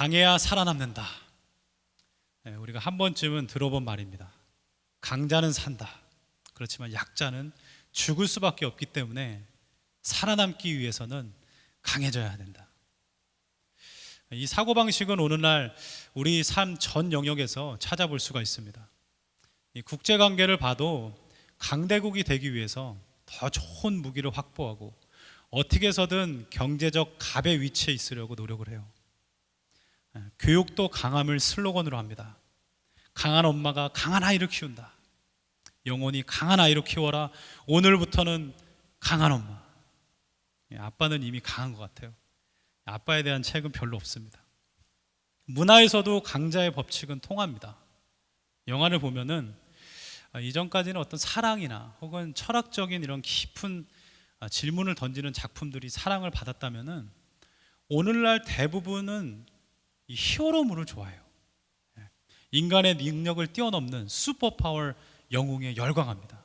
강해야 살아남는다. 예, 우리가 한 번쯤은 들어본 말입니다. 강자는 산다. 그렇지만 약자는 죽을 수밖에 없기 때문에 살아남기 위해서는 강해져야 된다. 이 사고 방식은 오늘날 우리 삶 전 영역에서 찾아볼 수가 있습니다. 이 국제 관계를 봐도 강대국이 되기 위해서 더 좋은 무기를 확보하고 어떻게 해서든 경제적 갑의 위치에 있으려고 노력을 해요. 예, 교육도 강함을 슬로건으로 합니다. 강한 엄마가 강한 아이를 키운다. 영원히 강한 아이로 키워라. 오늘부터는 강한 엄마. 예, 아빠는 이미 강한 것 같아요. 아빠에 대한 책은 별로 없습니다. 문화에서도 강자의 법칙은 통합니다. 영화를 보면은 아, 이전까지는 어떤 사랑이나 혹은 철학적인 이런 깊은 아, 질문을 던지는 작품들이 사랑을 받았다면은 오늘날 대부분은 이 히어로물을 좋아해요. 예. 인간의 능력을 뛰어넘는 슈퍼파워 영웅에 열광합니다.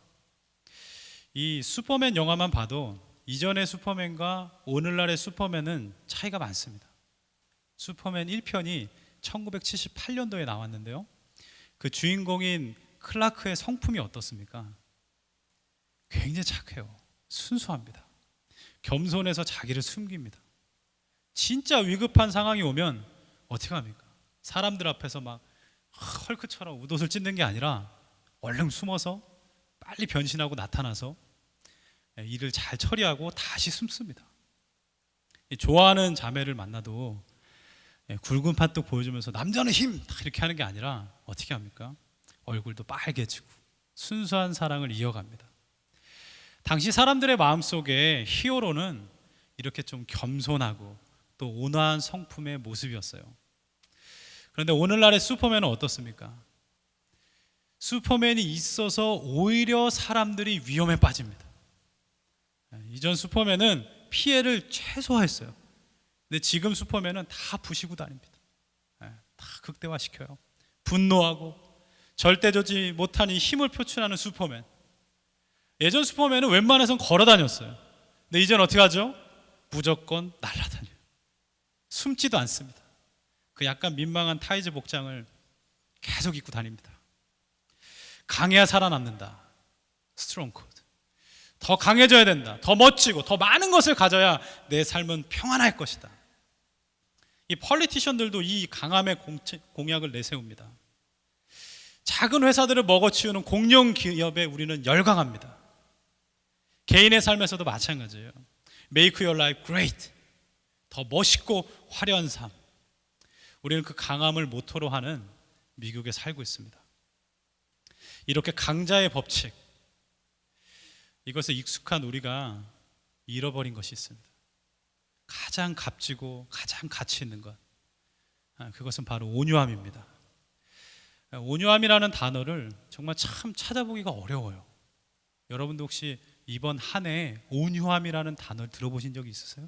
이 슈퍼맨 영화만 봐도 이전의 슈퍼맨과 오늘날의 슈퍼맨은 차이가 많습니다. 슈퍼맨 1편이 1978년도에 나왔는데요. 그 주인공인 클라크의 성품이 어떻습니까? 굉장히 착해요. 순수합니다. 겸손해서 자기를 숨깁니다. 진짜 위급한 상황이 오면 어떻게 합니까? 사람들 앞에서 막 헐크처럼 웃옷을 찢는 게 아니라 얼른 숨어서 빨리 변신하고 나타나서 일을 잘 처리하고 다시 숨습니다. 좋아하는 자매를 만나도 굵은 판뚝 보여주면서 남자는 힘 이렇게 하는 게 아니라 어떻게 합니까? 얼굴도 빨개지고 순수한 사랑을 이어갑니다. 당시 사람들의 마음 속에 히어로는 이렇게 좀 겸손하고 또 온화한 성품의 모습이었어요. 그런데 오늘날의 슈퍼맨은 어떻습니까? 슈퍼맨이 있어서 오히려 사람들이 위험에 빠집니다. 이전 슈퍼맨은 피해를 최소화했어요. 근데 지금 슈퍼맨은 다 부시고 다닙니다. 다 극대화시켜요. 분노하고 절대조지 못한 이 힘을 표출하는 슈퍼맨. 예전 슈퍼맨은 웬만해선 걸어 다녔어요. 근데 이제는 어떻게 하죠? 무조건 날아다녀요. 숨지도 않습니다. 그 약간 민망한 타이즈 복장을 계속 입고 다닙니다. 강해야 살아남는다. 스트롱 코드. 더 강해져야 된다. 더 멋지고 더 많은 것을 가져야 내 삶은 평안할 것이다. 이 펄리티션들도 이 강함의 공약을 내세웁니다. 작은 회사들을 먹어치우는 공룡 기업에 우리는 열광합니다. 개인의 삶에서도 마찬가지예요. Make your life great. 더 멋있고 화려한 삶. 우리는 그 강함을 모토로 하는 미국에 살고 있습니다. 이렇게 강자의 법칙, 이것에 익숙한 우리가 잃어버린 것이 있습니다. 가장 값지고 가장 가치 있는 것. 아, 그것은 바로 온유함입니다. 온유함이라는 단어를 정말 참 찾아보기가 어려워요. 여러분도 혹시 이번 한 해 온유함이라는 단어를 들어보신 적이 있으세요?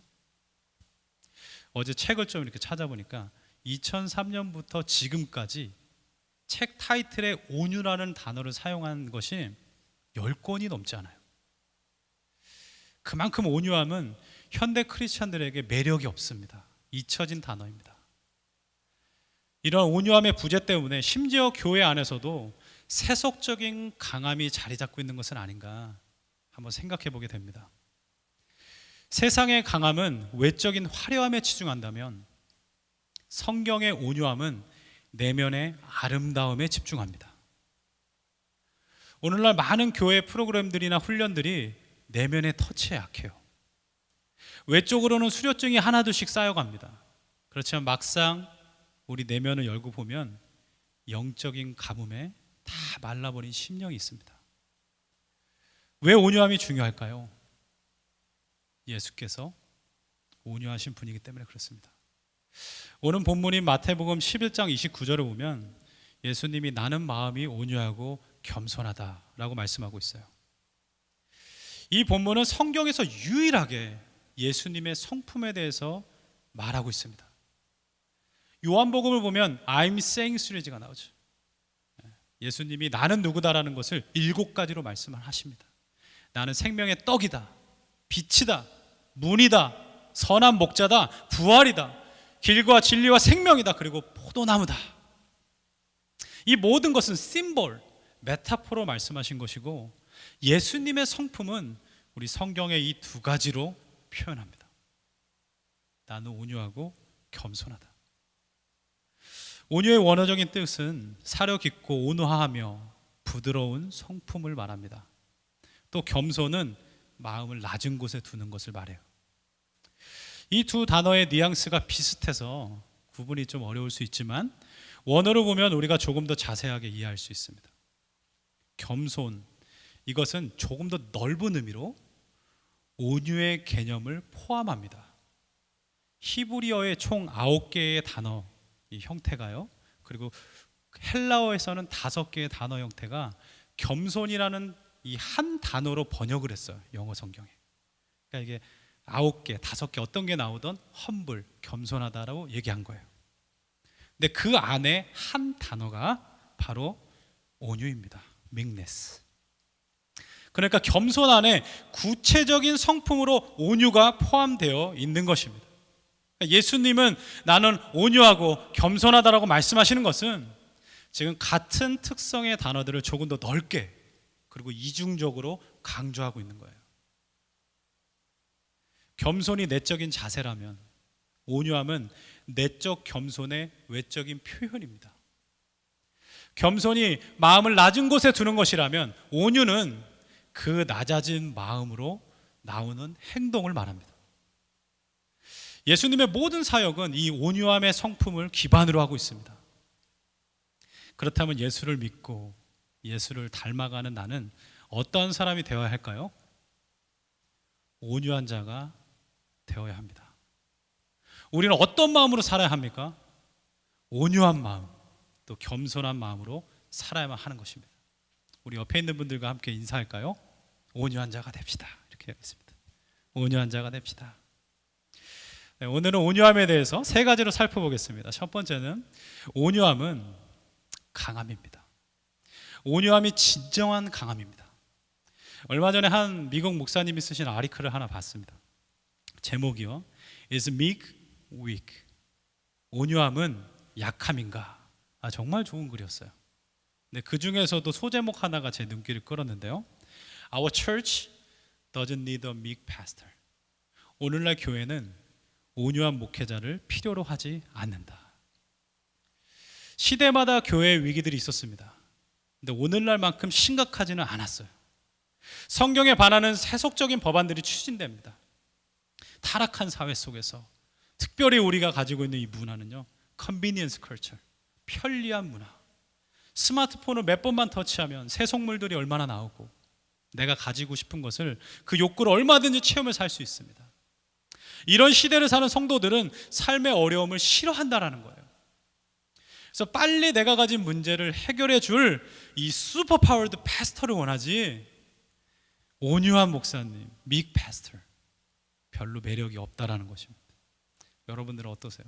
어제 책을 좀 이렇게 찾아보니까 2003년부터 지금까지 책 타이틀에 온유라는 단어를 사용한 것이 10권이 넘지 않아요. 그만큼 온유함은 현대 크리스천들에게 매력이 없습니다. 잊혀진 단어입니다. 이런 온유함의 부재 때문에 심지어 교회 안에서도 세속적인 강함이 자리 잡고 있는 것은 아닌가 한번 생각해 보게 됩니다. 세상의 강함은 외적인 화려함에 치중한다면 성경의 온유함은 내면의 아름다움에 집중합니다. 오늘날 많은 교회 프로그램들이나 훈련들이 내면의 터치에 약해요. 외적으로는 수료증이 하나둘씩 쌓여갑니다. 그렇지만 막상 우리 내면을 열고 보면 영적인 가뭄에 다 말라버린 심령이 있습니다. 왜 온유함이 중요할까요? 예수께서 온유하신 분이기 때문에 그렇습니다. 오늘 본문인 마태복음 11장 29절을 보면 예수님이 나는 마음이 온유하고 겸손하다라고 말씀하고 있어요. 이 본문은 성경에서 유일하게 예수님의 성품에 대해서 말하고 있습니다. 요한복음을 보면 I'm saying 시리즈가 나오죠. 예수님이 나는 누구다라는 것을 일곱 가지로 말씀을 하십니다. 나는 생명의 떡이다, 빛이다, 문이다, 선한 목자다, 부활이다. 길과 진리와 생명이다. 그리고 포도나무다. 이 모든 것은 심볼, 메타포로 말씀하신 것이고 예수님의 성품은 우리 성경의 이 두 가지로 표현합니다. 나는 온유하고 겸손하다. 온유의 원어적인 뜻은 사려 깊고 온화하며 부드러운 성품을 말합니다. 또 겸손은 마음을 낮은 곳에 두는 것을 말해요. 이 두 단어의 뉘앙스가 비슷해서 구분이 좀 어려울 수 있지만 원어로 보면 우리가 조금 더 자세하게 이해할 수 있습니다. 겸손 이것은 조금 더 넓은 의미로 온유의 개념을 포함합니다. 히브리어의 총 아홉 개의 단어 이 형태가요. 그리고 헬라어에서는 다섯 개의 단어 형태가 겸손이라는 이 한 단어로 번역을 했어요. 영어 성경에. 그러니까 이게 아홉 개, 다섯 개 어떤 게 나오던 험블, 겸손하다라고 얘기한 거예요. 근데 그 안에 한 단어가 바로 온유입니다. meekness. 그러니까 겸손 안에 구체적인 성품으로 온유가 포함되어 있는 것입니다. 예수님은 나는 온유하고 겸손하다라고 말씀하시는 것은 지금 같은 특성의 단어들을 조금 더 넓게 그리고 이중적으로 강조하고 있는 거예요. 겸손이 내적인 자세라면 온유함은 내적 겸손의 외적인 표현입니다. 겸손이 마음을 낮은 곳에 두는 것이라면 온유는 그 낮아진 마음으로 나오는 행동을 말합니다. 예수님의 모든 사역은 이 온유함의 성품을 기반으로 하고 있습니다. 그렇다면 예수를 믿고 예수를 닮아가는 나는 어떤 사람이 되어야 할까요? 온유한 자가 되어야 합니다. 우리는 어떤 마음으로 살아야 합니까? 온유한 마음, 또 겸손한 마음으로 살아야만 하는 것입니다. 우리 옆에 있는 분들과 함께 인사할까요? 온유한 자가 됩시다. 이렇게 하겠습니다. 온유한 자가 됩시다. 네, 오늘은 온유함에 대해서 세 가지로 살펴보겠습니다. 첫 번째는 온유함은 강함입니다. 온유함이 진정한 강함입니다. 얼마 전에 한 미국 목사님이 쓰신 아리클을 하나 봤습니다. 제목이요. Is meek weak? 온유함은 약함인가? 아, 정말 좋은 글이었어요. 근데 그 중에서도 소제목 하나가 제 눈길을 끌었는데요. Our church doesn't need a meek pastor. 오늘날 교회는 온유한 목회자를 필요로 하지 않는다. 시대마다 교회의 위기들이 있었습니다. 근데 오늘날만큼 심각하지는 않았어요. 성경에 반하는 세속적인 법안들이 추진됩니다. 타락한 사회 속에서 특별히 우리가 가지고 있는 이 문화는요. 컨비니언스 컬처. 편리한 문화. 스마트폰을 몇 번만 터치하면 새 속물들이 얼마나 나오고 내가 가지고 싶은 것을 그 욕구를 얼마든지 체험을 살수 있습니다. 이런 시대를 사는 성도들은 삶의 어려움을 싫어한다라는 거예요. 그래서 빨리 내가 가진 문제를 해결해 줄 이 슈퍼 파워드 패스터를 원하지 온유한 목사님, 믹 패스터 별로 매력이 없다라는 것입니다. 여러분들은 어떠세요?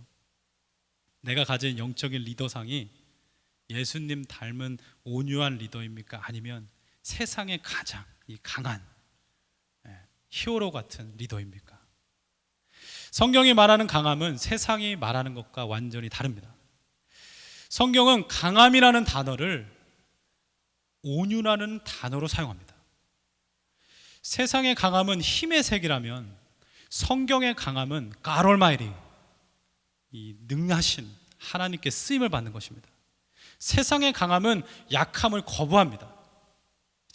내가 가진 영적인 리더상이 예수님 닮은 온유한 리더입니까? 아니면 세상에 가장 이 강한 예, 히어로 같은 리더입니까? 성경이 말하는 강함은 세상이 말하는 것과 완전히 다릅니다. 성경은 강함이라는 단어를 온유라는 단어로 사용합니다. 세상의 강함은 힘의 색이라면 성경의 강함은 까롤마이리 이 능하신 하나님께 쓰임을 받는 것입니다. 세상의 강함은 약함을 거부합니다.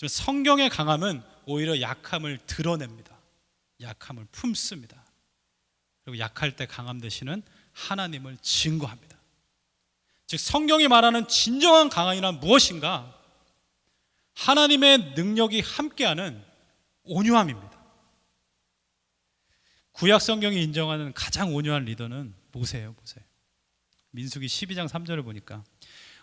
성경의 강함은 오히려 약함을 드러냅니다. 약함을 품습니다. 그리고 약할 때 강함 대신은 하나님을 증거합니다. 즉 성경이 말하는 진정한 강함이란 무엇인가? 하나님의 능력이 함께하는 온유함입니다. 구약 성경이 인정하는 가장 온유한 리더는 모세예요, 모세. 민수기 12장 3절을 보니까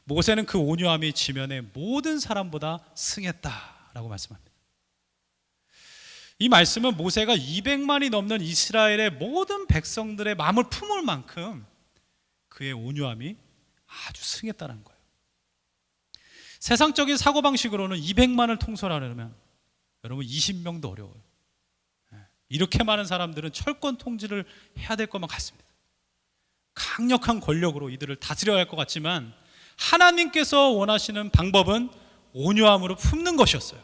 모세는 그 온유함이 지면의 모든 사람보다 승했다라고 말씀합니다. 이 말씀은 모세가 200만이 넘는 이스라엘의 모든 백성들의 마음을 품을 만큼 그의 온유함이 아주 승했다는 거예요. 세상적인 사고 방식으로는 200만을 통솔하려면 여러분 20명도 어려워요. 예. 이렇게 많은 사람들은 철권 통지를 해야 될 것만 같습니다. 강력한 권력으로 이들을 다스려야 할 것 같지만 하나님께서 원하시는 방법은 온유함으로 품는 것이었어요.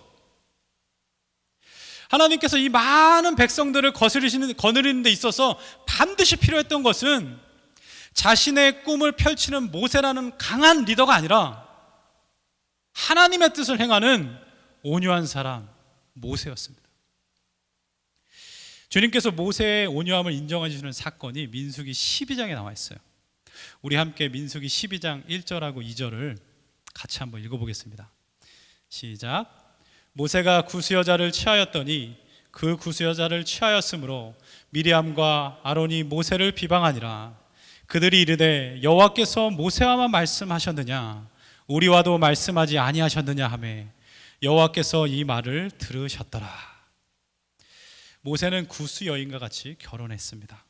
하나님께서 이 많은 백성들을 거스르시는 거느리는 데 있어서 반드시 필요했던 것은 자신의 꿈을 펼치는 모세라는 강한 리더가 아니라 하나님의 뜻을 행하는 온유한 사람 모세였습니다. 주님께서 모세의 온유함을 인정해 주시는 사건이 민수기 12장에 나와 있어요. 우리 함께 민수기 12장 1절하고 2절을 같이 한번 읽어 보겠습니다. 시작. 모세가 구스 여자를 취하였더니 그 구스 여자를 취하였으므로 미리암과 아론이 모세를 비방하니라 그들이 이르되 여호와께서 모세와만 말씀하셨느냐 우리와도 말씀하지 아니하셨느냐 하매 여호와께서 이 말을 들으셨더라 모세는 구스 여인과 같이 결혼했습니다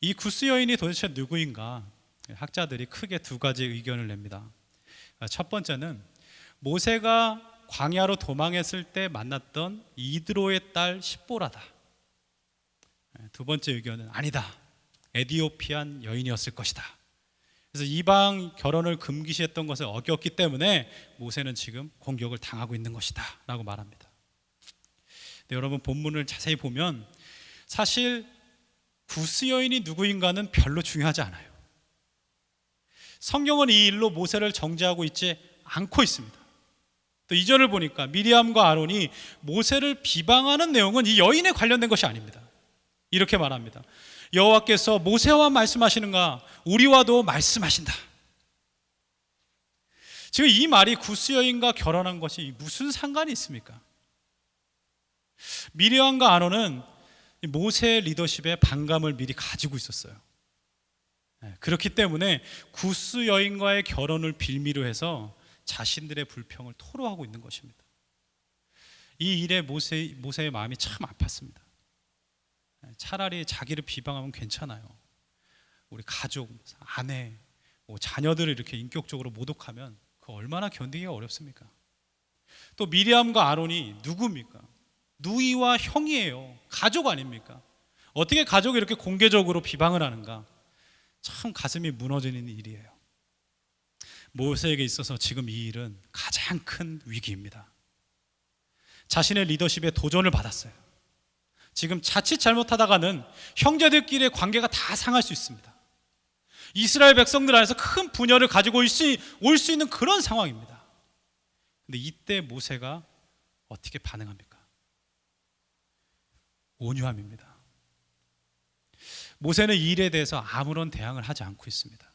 이 구스 여인이 도대체 누구인가 학자들이 크게 두 가지 의견을 냅니다 첫 번째는 모세가 광야로 도망했을 때 만났던 이드로의 딸 십보라다. 두 번째 의견은 아니다. 에디오피안 여인이었을 것이다. 그래서 이방 결혼을 금기시했던 것을 어겼기 때문에 모세는 지금 공격을 당하고 있는 것이다 라고 말합니다. 근데 여러분 본문을 자세히 보면 사실 구스 여인이 누구인가는 별로 중요하지 않아요. 성경은 이 일로 모세를 정죄하고 있지 않고 있습니다. 또 이절을 보니까 미리암과 아론이 모세를 비방하는 내용은 이 여인에 관련된 것이 아닙니다. 이렇게 말합니다. 여호와께서 모세와 말씀하시는가 우리와도 말씀하신다. 지금 이 말이 구스 여인과 결혼한 것이 무슨 상관이 있습니까? 미리암과 아론은 모세의 리더십에 반감을 미리 가지고 있었어요. 네, 그렇기 때문에 구스 여인과의 결혼을 빌미로 해서 자신들의 불평을 토로하고 있는 것입니다. 이 일에 모세, 모세의 마음이 참 아팠습니다. 차라리 자기를 비방하면 괜찮아요. 우리 가족, 아내, 뭐 자녀들을 이렇게 인격적으로 모독하면 그 얼마나 견디기가 어렵습니까? 또 미리암과 아론이 누굽니까? 누이와 형이에요. 가족 아닙니까? 어떻게 가족이 이렇게 공개적으로 비방을 하는가? 참 가슴이 무너지는 일이에요. 모세에게 있어서 지금 이 일은 가장 큰 위기입니다. 자신의 리더십에 도전을 받았어요. 지금 자칫 잘못하다가는 형제들끼리의 관계가 다 상할 수 있습니다. 이스라엘 백성들 안에서 큰 분열을 가지고 올 수 있는 그런 상황입니다. 근데 이때 모세가 어떻게 반응합니까? 온유함입니다. 모세는 이 일에 대해서 아무런 대항을 하지 않고 있습니다.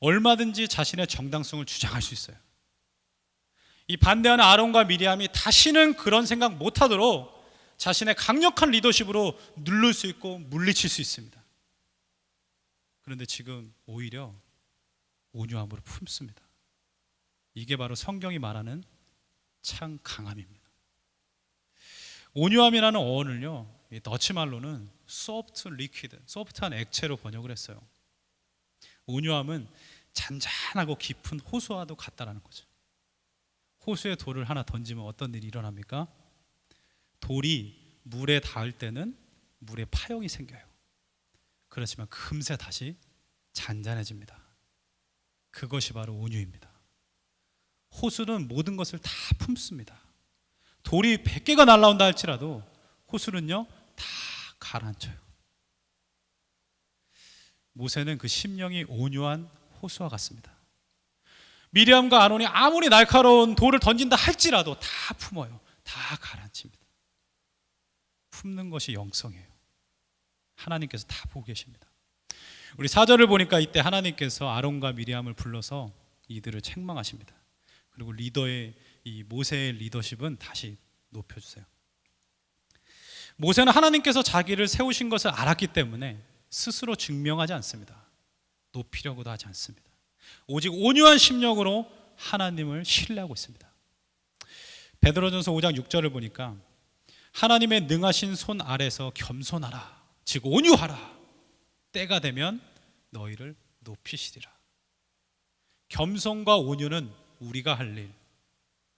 얼마든지 자신의 정당성을 주장할 수 있어요. 이 반대하는 아론과 미리암이 다시는 그런 생각 못하도록 자신의 강력한 리더십으로 누를 수 있고 물리칠 수 있습니다. 그런데 지금 오히려 온유함으로 품습니다. 이게 바로 성경이 말하는 참 강함입니다. 온유함이라는 어원을요, 더치 말로는 soft liquid, 소프트한 액체로 번역을 했어요. 온유함은 잔잔하고 깊은 호수와도 같다라는 거죠. 호수에 돌을 하나 던지면 어떤 일이 일어납니까? 돌이 물에 닿을 때는 물에 파형이 생겨요. 그렇지만 금세 다시 잔잔해집니다. 그것이 바로 온유입니다. 호수는 모든 것을 다 품습니다. 돌이 100개가 날라온다 할지라도 호수는요, 다 가라앉혀요. 모세는 그 심령이 온유한 호수와 같습니다. 미리암과 아론이 아무리 날카로운 돌을 던진다 할지라도 다 품어요. 다 가라앉힙니다. 품는 것이 영성이에요. 하나님께서 다 보고 계십니다. 우리 사절을 보니까 이때 하나님께서 아론과 미리암을 불러서 이들을 책망하십니다. 그리고 리더의 이 모세의 리더십은 다시 높여주세요. 모세는 하나님께서 자기를 세우신 것을 알았기 때문에 스스로 증명하지 않습니다. 높이려고도 하지 않습니다. 오직 온유한 심령으로 하나님을 신뢰하고 있습니다. 베드로전서 5장 6절을 보니까 하나님의 능하신 손 아래서 겸손하라. 즉 온유하라. 때가 되면 너희를 높이시리라. 겸손과 온유는 우리가 할 일,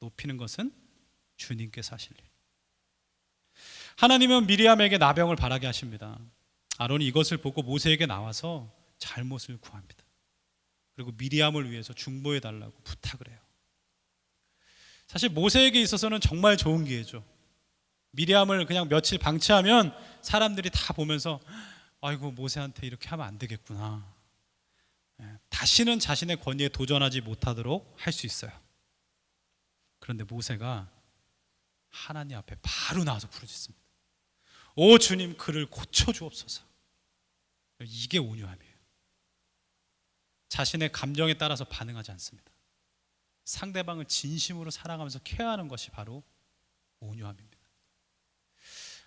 높이는 것은 주님께서 하실 일. 하나님은 미리암에게 나병을 바라게 하십니다. 아론이 이것을 보고 모세에게 나와서 잘못을 구합니다. 그리고 미리암을 위해서 중보해 달라고 부탁을 해요. 사실 모세에게 있어서는 정말 좋은 기회죠. 미리암을 그냥 며칠 방치하면 사람들이 다 보면서 아이고 모세한테 이렇게 하면 안 되겠구나. 예, 다시는 자신의 권위에 도전하지 못하도록 할 수 있어요. 그런데 모세가 하나님 앞에 바로 나와서 부르짖습니다. 오 주님 그를 고쳐 주옵소서. 이게 온유함이에요. 자신의 감정에 따라서 반응하지 않습니다. 상대방을 진심으로 사랑하면서 케어하는 것이 바로 온유함입니다.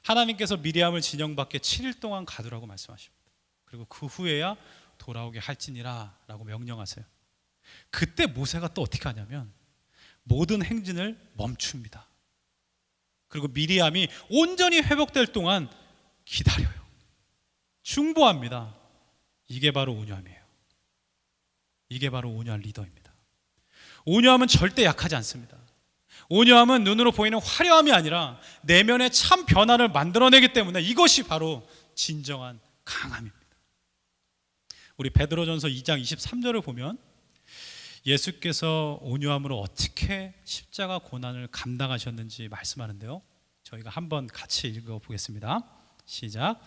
하나님께서 미리암을 진영 밖에 7일 동안 가두라고 말씀하십니다. 그리고 그 후에야 돌아오게 할지니라 라고 명령하세요. 그때 모세가 또 어떻게 하냐면 모든 행진을 멈춥니다. 그리고 미리암이 온전히 회복될 동안 기다려요. 중보합니다. 이게 바로 온유함이에요. 이게 바로 온유한 리더입니다. 온유함은 절대 약하지 않습니다. 온유함은 눈으로 보이는 화려함이 아니라 내면의 참 변화를 만들어내기 때문에 이것이 바로 진정한 강함입니다. 우리 베드로전서 2장 23절을 보면 예수께서 온유함으로 어떻게 십자가 고난을 감당하셨는지 말씀하는데요. 저희가 한번 같이 읽어 보겠습니다. 시작.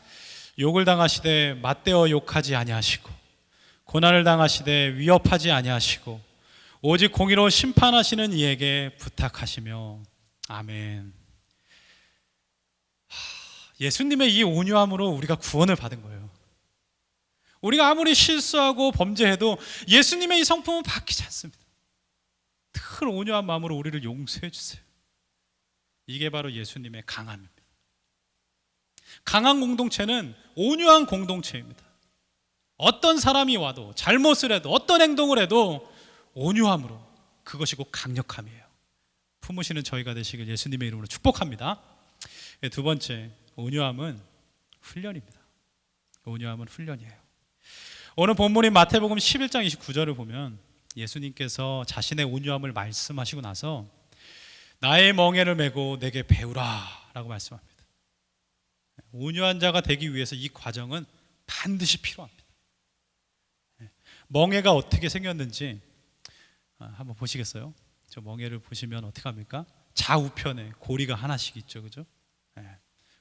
욕을 당하시되 맞대어 욕하지 아니하시고 고난을 당하시되 위협하지 아니하시고 오직 공의로 심판하시는 이에게 부탁하시며 아멘. 예수님의 이 온유함으로 우리가 구원을 받은 거예요. 우리가 아무리 실수하고 범죄해도 예수님의 이 성품은 바뀌지 않습니다. 늘 온유한 마음으로 우리를 용서해 주세요. 이게 바로 예수님의 강함입니다. 강한 공동체는 온유한 공동체입니다. 어떤 사람이 와도 잘못을 해도 어떤 행동을 해도 온유함으로 그것이 곧 강력함이에요. 품으시는 저희가 되시길 예수님의 이름으로 축복합니다. 예, 두 번째 온유함은 훈련입니다. 온유함은 훈련이에요. 오늘 본문인 마태복음 11장 29절을 보면 예수님께서 자신의 온유함을 말씀하시고 나서 나의 멍에를 메고 내게 배우라라고 말씀합니다. 온유한 자가 되기 위해서 이 과정은 반드시 필요합니다. 멍에가 어떻게 생겼는지 아, 한번 보시겠어요? 저 멍에를 보시면 어떻게 합니까? 좌우편에 고리가 하나씩 있죠, 그죠?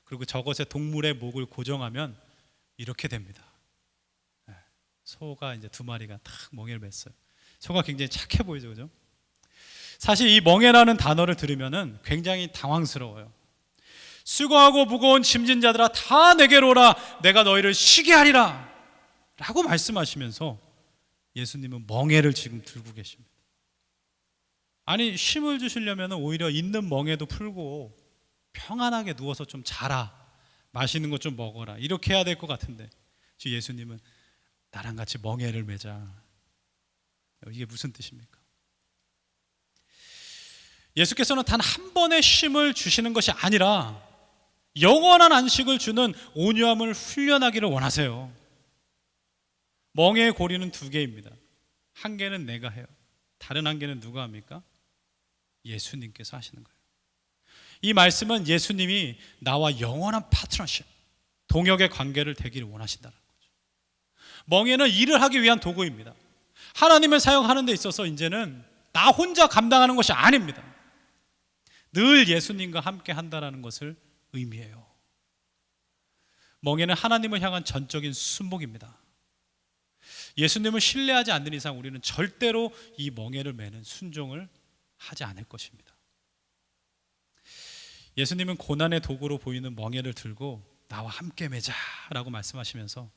그리고 저것에 동물의 목을 고정하면 이렇게 됩니다. 소가 이제 두 마리가 탁 멍에를 맸어요. 소가 굉장히 착해 보이죠, 그죠? 사실 이 멍에라는 단어를 들으면은 굉장히 당황스러워요. 수고하고 무거운 짐진 자들아 다 내게로 오라 내가 너희를 쉬게 하리라 라고 말씀하시면서 예수님은 멍에를 지금 들고 계십니다. 아니 쉼을 주시려면 오히려 있는 멍에도 풀고 평안하게 누워서 좀 자라 맛있는 것 좀 먹어라 이렇게 해야 될 것 같은데 예수님은 나랑 같이 멍에를 매자. 이게 무슨 뜻입니까? 예수께서는 단 한 번의 쉼을 주시는 것이 아니라 영원한 안식을 주는 온유함을 훈련하기를 원하세요. 멍에의 고리는 두 개입니다. 한 개는 내가 해요. 다른 한 개는 누가 합니까? 예수님께서 하시는 거예요. 이 말씀은 예수님이 나와 영원한 파트너십, 동역의 관계를 되기를 원하신다는 멍에는 일을 하기 위한 도구입니다. 하나님을 사용하는 데 있어서 이제는 나 혼자 감당하는 것이 아닙니다. 늘 예수님과 함께 한다라는 것을 의미해요. 멍에는 하나님을 향한 전적인 순복입니다. 예수님을 신뢰하지 않는 이상 우리는 절대로 이 멍에를 매는 순종을 하지 않을 것입니다. 예수님은 고난의 도구로 보이는 멍에를 들고 나와 함께 매자라고 말씀하시면서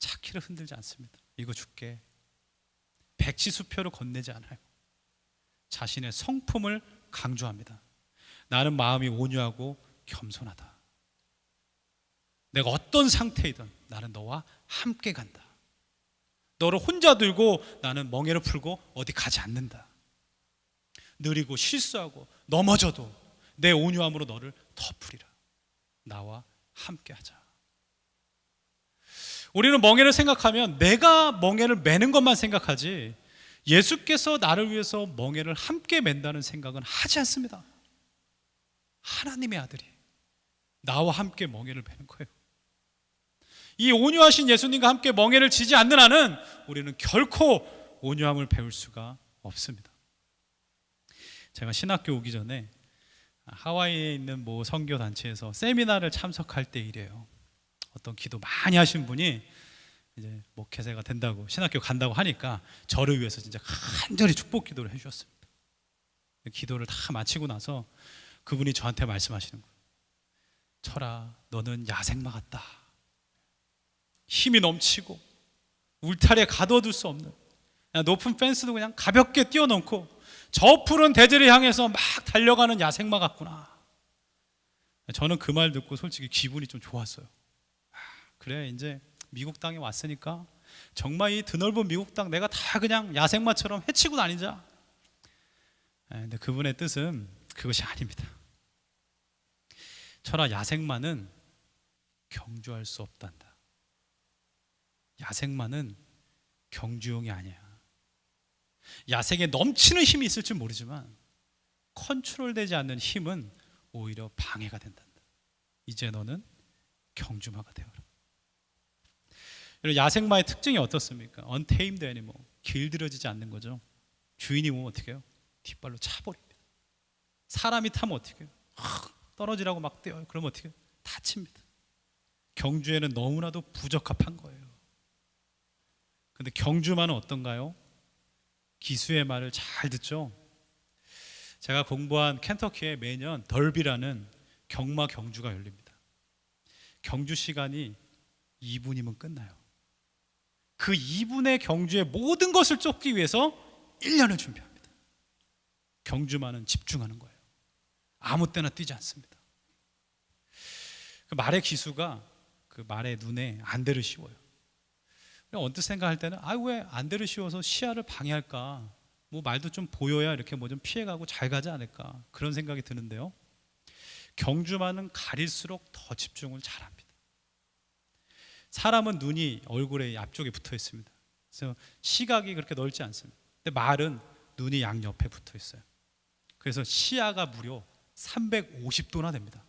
차키를 흔들지 않습니다. 이거 줄게. 백지수표를 건네지 않아요. 자신의 성품을 강조합니다. 나는 마음이 온유하고 겸손하다. 내가 어떤 상태이든 나는 너와 함께 간다. 너를 혼자 들고 나는 멍에를 풀고 어디 가지 않는다. 느리고 실수하고 넘어져도 내 온유함으로 너를 덮으리라. 나와 함께 하자. 우리는 멍에를 생각하면 내가 멍에를 매는 것만 생각하지 예수께서 나를 위해서 멍에를 함께 맨다는 생각은 하지 않습니다. 하나님의 아들이 나와 함께 멍에를 매는 거예요. 이 온유하신 예수님과 함께 멍에를 지지 않는 한은 우리는 결코 온유함을 배울 수가 없습니다. 제가 신학교 오기 전에 하와이에 있는 모 선교 단체에서 세미나를 참석할 때 이래요. 어떤 기도 많이 하신 분이 이제 목회자가 된다고 신학교 간다고 하니까 저를 위해서 진짜 간절히 축복 기도를 해주셨습니다. 기도를 다 마치고 나서 그분이 저한테 말씀하시는 거예요. 철아, 너는 야생마 같다. 힘이 넘치고 울타리에 가둬둘 수 없는 높은 펜스도 그냥 가볍게 뛰어넘고 저 푸른 대지를 향해서 막 달려가는 야생마 같구나. 저는 그 말 듣고 솔직히 기분이 좀 좋았어요. 아, 그래 이제 미국 땅에 왔으니까 정말 이 드넓은 미국 땅 내가 다 그냥 야생마처럼 해치고 다니자. 예, 근데 그분의 뜻은 그것이 아닙니다. 철아 야생마는 경주할 수 없단다. 야생마는 경주용이 아니야. 야생에 넘치는 힘이 있을 줄 모르지만 컨트롤되지 않는 힘은 오히려 방해가 된단다. 이제 너는 경주마가 되어라. 야생마의 특징이 어떻습니까? 애니멀, 길들여지지 않는 거죠. 주인이 오면 어떻게 해요? 뒷발로 차버립니다. 사람이 타면 어떻게 해요? 확 떨어지라고 막 뛰어요. 그러면 어떻게 해요? 다칩니다. 경주에는 너무나도 부적합한 거예요. 근데 경주만은 어떤가요? 기수의 말을 잘 듣죠. 제가 공부한 켄터키에 매년 덜비라는 경마 경주가 열립니다. 경주 시간이 2분이면 끝나요. 그 2분의 경주의 모든 것을 쫓기 위해서 1년을 준비합니다. 경주만은 집중하는 거예요. 아무 때나 뛰지 않습니다. 그 말의 기수가 그 말의 눈에 안대를 씌워요. 언뜻 생각할 때는 아 왜 안대를 씌워서 시야를 방해할까? 뭐 말도 좀 보여야 이렇게 뭐 좀 피해가고 잘 가지 않을까 그런 생각이 드는데요. 경주만은 가릴수록 더 집중을 잘합니다. 사람은 눈이 얼굴의 앞쪽에 붙어 있습니다. 그래서 시각이 그렇게 넓지 않습니다. 근데 말은 눈이 양옆에 붙어 있어요. 그래서 시야가 무려 350도나 됩니다.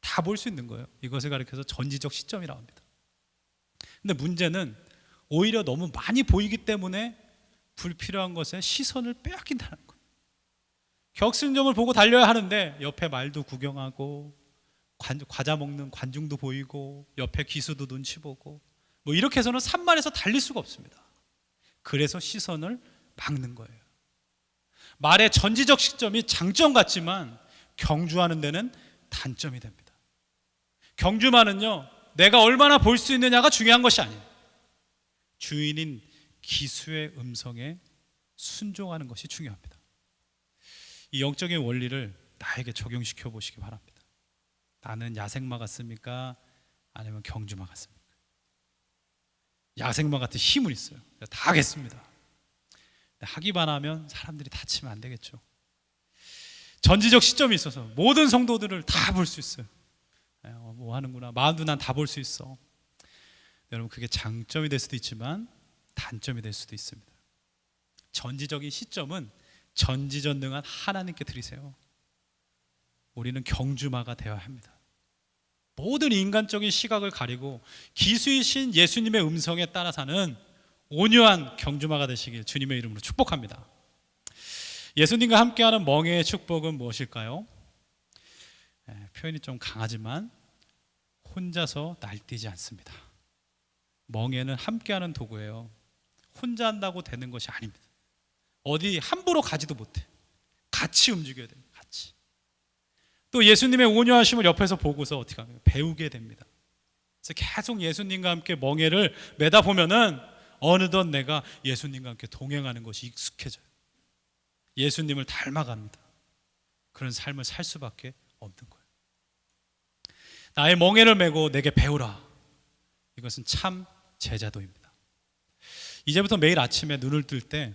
다 볼 수 있는 거예요. 이것을 가리켜서 전지적 시점이라고 합니다. 근데 문제는 오히려 너무 많이 보이기 때문에 불필요한 것에 시선을 빼앗긴다는 거예요. 격승점을 보고 달려야 하는데 옆에 말도 구경하고 관, 과자 먹는 관중도 보이고 옆에 기수도 눈치 보고 뭐 이렇게 해서는 산만해서 달릴 수가 없습니다. 그래서 시선을 막는 거예요. 말의 전지적 시점이 장점 같지만 경주하는 데는 단점이 됩니다. 경주만은요, 내가 얼마나 볼 수 있느냐가 중요한 것이 아니에요. 주인인 기수의 음성에 순종하는 것이 중요합니다. 이 영적인 원리를 나에게 적용시켜 보시기 바랍니다. 나는 야생마 같습니까? 아니면 경주마 같습니까? 야생마 같은 힘은 있어요. 다 하겠습니다. 하기만 하면 사람들이 다치면 안 되겠죠. 전지적 시점이 있어서 모든 성도들을 다 볼 수 있어요. 뭐 하는구나. 마음도 난 다 볼 수 있어. 여러분 그게 장점이 될 수도 있지만 단점이 될 수도 있습니다. 전지적인 시점은 전지전능한 하나님께 드리세요. 우리는 경주마가 되어야 합니다. 모든 인간적인 시각을 가리고 기수이신 예수님의 음성에 따라 사는 온유한 경주마가 되시길 주님의 이름으로 축복합니다. 예수님과 함께하는 멍해의 축복은 무엇일까요? 예, 표현이 좀 강하지만 혼자서 날뛰지 않습니다. 멍해는 함께하는 도구예요. 혼자 한다고 되는 것이 아닙니다. 어디 함부로 가지도 못해. 같이 움직여야. 같이. 또 예수님의 온유하심을 옆에서 보고서 어떻게 하면 배우게 됩니다. 그래서 계속 예수님과 함께 멍해를 매다 보면은 어느덧 내가 예수님과 함께 동행하는 것이 익숙해져요. 예수님을 닮아갑니다. 그런 삶을 살 수밖에 없는 거예요. 나의 멍에를 메고 내게 배우라. 이것은 참 제자도입니다. 이제부터 매일 아침에 눈을 뜰 때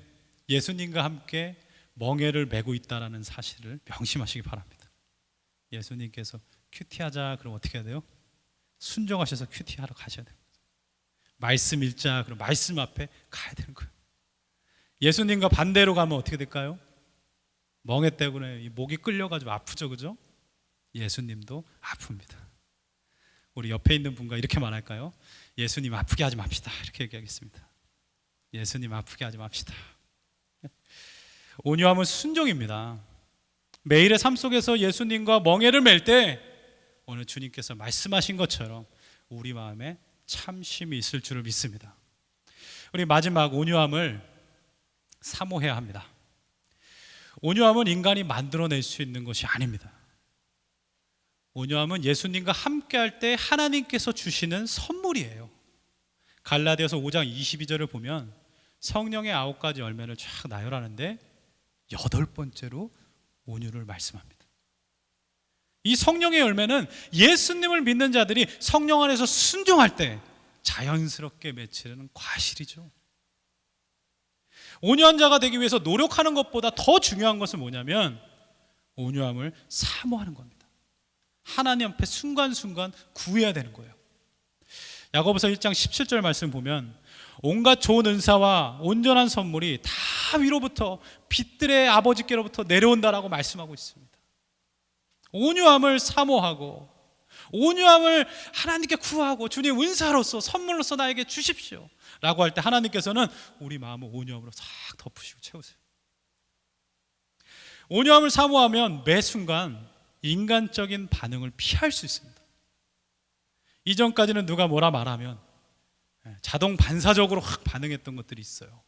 예수님과 함께 멍에를 메고 있다라는 사실을 명심하시기 바랍니다. 예수님께서 큐티하자 그럼 어떻게 해야 돼요? 순종하셔서 큐티하러 가셔야 돼요. 말씀 읽자 그럼 말씀 앞에 가야 되는 거예요. 예수님과 반대로 가면 어떻게 될까요? 멍에 때문에 목이 끌려가지고 아프죠, 그죠? 예수님도 아픕니다. 우리 옆에 있는 분과 이렇게 말할까요? 예수님 아프게 하지 맙시다. 이렇게 얘기하겠습니다. 예수님 아프게 하지 맙시다. 온유함은 순종입니다. 매일의 삶 속에서 예수님과 멍해를 맬 때 오늘 주님께서 말씀하신 것처럼 우리 마음에 참심이 있을 줄을 믿습니다. 우리 마지막 온유함을 사모해야 합니다. 온유함은 인간이 만들어낼 수 있는 것이 아닙니다. 온유함은 예수님과 함께할 때 하나님께서 주시는 선물이에요. 갈라디아서 5장 22절을 보면 성령의 아홉 가지 열매를 쫙 나열하는데 여덟 번째로 온유를 말씀합니다. 이 성령의 열매는 예수님을 믿는 자들이 성령 안에서 순종할 때 자연스럽게 맺히는 과실이죠. 온유한 자가 되기 위해서 노력하는 것보다 더 중요한 것은 뭐냐면 온유함을 사모하는 겁니다. 하나님 앞에 순간순간 구해야 되는 거예요. 야고보서 1장 17절 말씀 보면 온갖 좋은 은사와 온전한 선물이 다 위로부터 빛들의 아버지께로부터 내려온다라고 말씀하고 있습니다. 온유함을 사모하고 온유함을 하나님께 구하고 주님 은사로서 선물로서 나에게 주십시오. 라고 할 때 하나님께서는 우리 마음을 온유함으로 싹 덮으시고 채우세요. 온유함을 사모하면 매 순간 인간적인 반응을 피할 수 있습니다. 이전까지는 누가 뭐라 말하면 예, 자동 반사적으로 확 반응했던 것들이 있어요.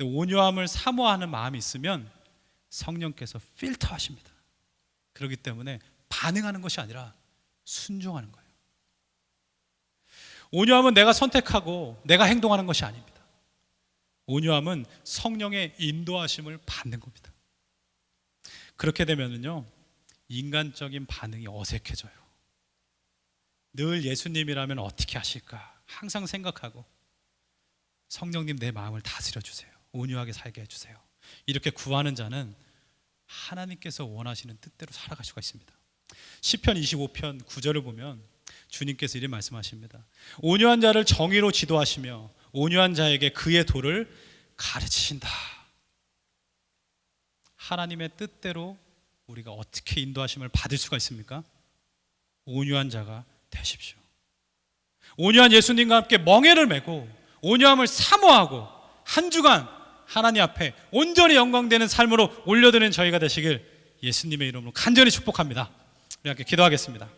온유함을 사모하는 마음이 있으면 성령께서 필터하십니다. 그렇기 때문에 반응하는 것이 아니라 순종하는 거예요. 온유함은 내가 선택하고 내가 행동하는 것이 아닙니다. 온유함은 성령의 인도하심을 받는 겁니다. 그렇게 되면은요, 인간적인 반응이 어색해져요. 늘 예수님이라면 어떻게 하실까? 항상 생각하고 성령님 내 마음을 다스려 주세요. 온유하게 살게 해 주세요. 이렇게 구하는 자는 하나님께서 원하시는 뜻대로 살아갈 수가 있습니다. 시편 25편 9절을 보면 주님께서 이렇게 말씀하십니다. 온유한 자를 정의로 지도하시며 온유한 자에게 그의 도를 가르치신다. 하나님의 뜻대로 우리가 어떻게 인도하심을 받을 수가 있습니까? 온유한 자가 되십시오. 온유한 예수님과 함께 멍해를 메고 온유함을 사모하고 한 주간 하나님 앞에 온전히 영광되는 삶으로 올려드리는 저희가 되시길 예수님의 이름으로 간절히 축복합니다. 우리 함께 기도하겠습니다.